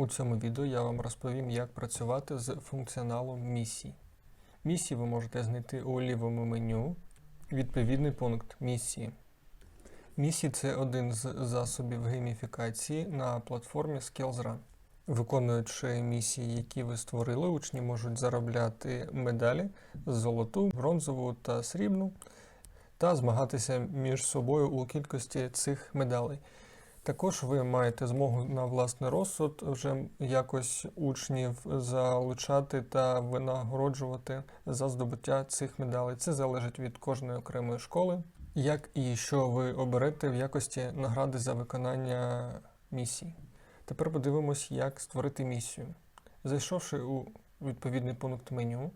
У цьому відео я вам розповім, як працювати з функціоналом місій. Місії ви можете знайти у лівому меню відповідний пункт місії. Місії це один з засобів гейміфікації на платформі SkillsRun. Виконуючи місії, які ви створили, учні можуть заробляти медалі золоту, бронзову та срібну та змагатися між собою у кількості цих медалей. Також ви маєте змогу на власний розсуд вже якось учнів залучати та винагороджувати за здобуття цих медалей. Це залежить від кожної окремої школи, як і що ви оберете в якості награди за виконання місій. Тепер подивимось, як створити місію. Зайшовши у відповідний пункт меню,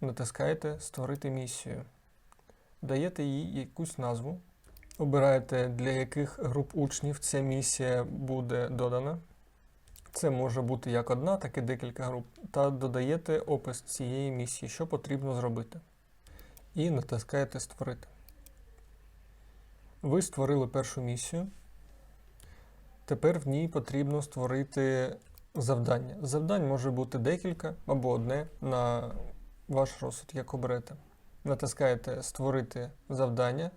натискаєте Створити місію, даєте їй якусь назву. Обираєте, для яких груп учнів ця місія буде додана. Це може бути як одна, так і декілька груп. Та додаєте опис цієї місії, що потрібно зробити. І натискаєте Створити. Ви створили першу місію. Тепер в ній потрібно створити завдання. Завдань може бути декілька або одне на ваш розсуд, як оберете. Натискаєте Створити завдання.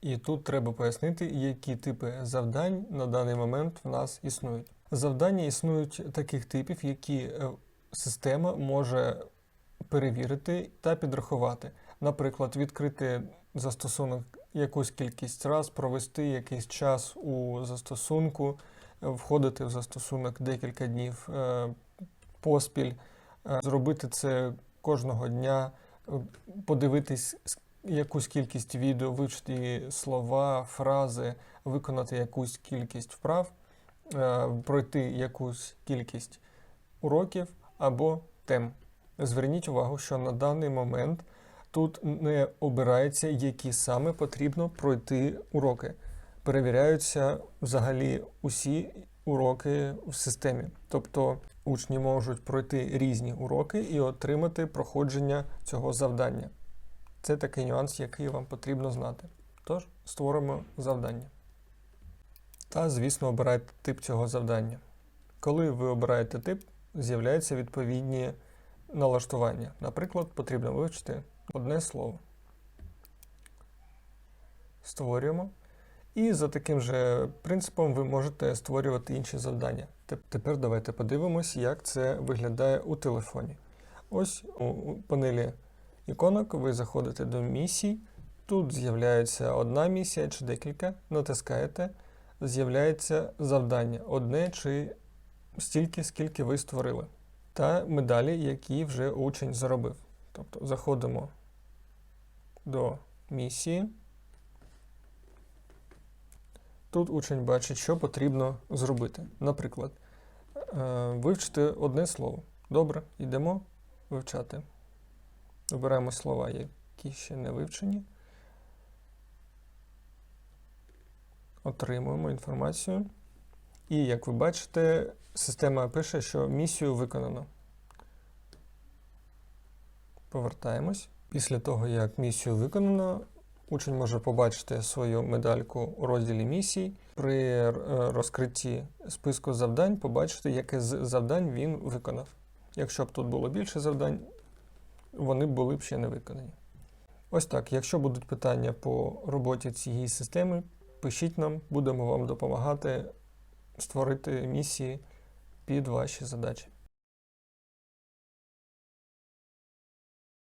І тут треба пояснити, які типи завдань на даний момент в нас існують. Завдання існують таких типів, які е, система може перевірити та підрахувати. Наприклад, відкрити застосунок якусь кількість раз, провести якийсь час у застосунку, входити в застосунок декілька днів е, поспіль, е, зробити це кожного дня, подивитись якусь кількість відео, вивчити слова, фрази, виконати якусь кількість вправ, е, пройти якусь кількість уроків або тем. Зверніть увагу, що на даний момент тут не обирається, які саме потрібно пройти уроки. Перевіряються взагалі усі уроки в системі. Тобто учні можуть пройти різні уроки і отримати проходження цього завдання. Це такий нюанс, який вам потрібно знати. Тож створимо завдання. Та, звісно, обирайте тип цього завдання. Коли ви обираєте тип, з'являються відповідні налаштування. Наприклад, потрібно вивчити одне слово. Створюємо. І за таким же принципом ви можете створювати інші завдання. Тепер давайте подивимось, як це виглядає у телефоні. Ось у- панелі іконок ви заходите до місій. Тут з'являється одна місія чи декілька, натискаєте, з'являється завдання одне чи стільки, скільки ви створили, та медалі, які вже учень заробив. Тобто заходимо до місії. Тут учень бачить, що потрібно зробити. Наприклад, е, вивчити одне слово. Добре, йдемо вивчати. Обираємо слова, які ще не вивчені. Отримуємо інформацію. І, як ви бачите, система пише, що місію виконано. Повертаємось. Після того, як місію виконано, учень може побачити свою медальку у розділі місій. При е, розкритті списку завдань побачити, яке з завдань він виконав. Якщо б тут було більше завдань, вони були б ще не виконані. Ось так. Якщо будуть питання по роботі цієї системи, пишіть нам, будемо вам допомагати створити місії під ваші задачі.